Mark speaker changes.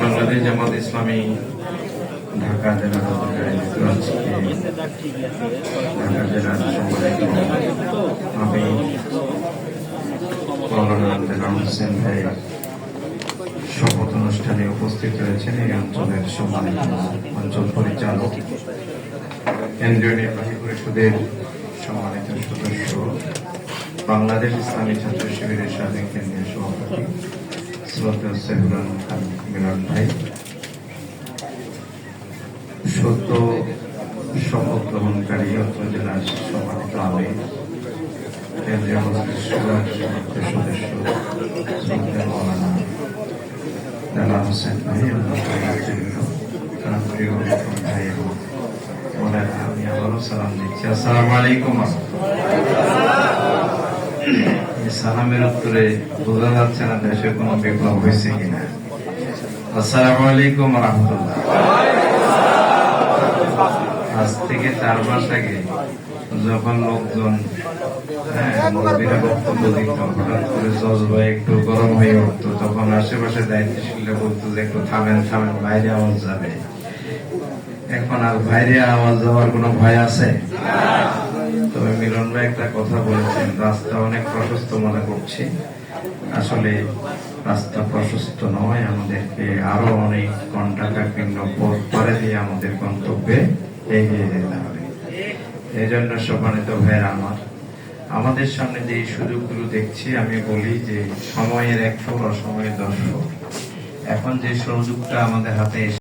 Speaker 1: বাংলাদেশ জামাত ইসলামী ঢাকা জেলার ঢাকা জেলার সম্মানিত আমি মৌলানা হোসেন ভাই শপথ অনুষ্ঠানে উপস্থিত রয়েছেন। এই অঞ্চলের সম্মানিত অঞ্চল পরিচালক কেন্দ্রীয় নির্বাহী পরিষদের সম্মানিত সদস্য, বাংলাদেশ ইসলামী ছাত্র শিবিরের সাবেক কেন্দ্রীয় সভাপতি ভাই সদ্য শপথ গ্রহণকারী অত্র জেলার সম্মানিত আমি কেন্দ্রীয় সদস্য মৌলানা দালা হোসেন ভাই প্রিয় ভাই এবং আমি আবারও সালাম দিচ্ছি আসসালামু আলাইকুম সালামের উত্তরে বোঝা যাচ্ছে না দেশে কোনো বিপ্লব হয়েছে কিনা। আসসালামু আলাইকুম রহমতুল্লাহ। আজ থেকে চার মাস আগে যখন লোকজন হ্যাঁ, জজবা একটু গরম হয়ে উঠতো তখন আশেপাশে যে একটু থামেন থামেন বাইরে আওয়াজ যাবে। এখন আর বাইরে আওয়াজ যাওয়ার কোনো ভয় আছে? তবে মিলন ভাই একটা কথা বলেছেন, রাস্তা অনেক প্রশস্ত মনে করছি। আসলে রাস্তা প্রশস্ত নয়, আমাদেরকে আরও অনেক ঘণ্টা কাকীর্ণ পথ পাড়ে দিয়ে আমাদের গন্তব্যে এগিয়ে যেতে হবে। এই জন্য সম্মানিত ভাইয়ের আমার, আমাদের সামনে যে সুযোগগুলো দেখছি, আমি বলি যে সময়ের এক ফোর অসময়ের দশ ফোর এখন যে সুযোগটা আমাদের হাতে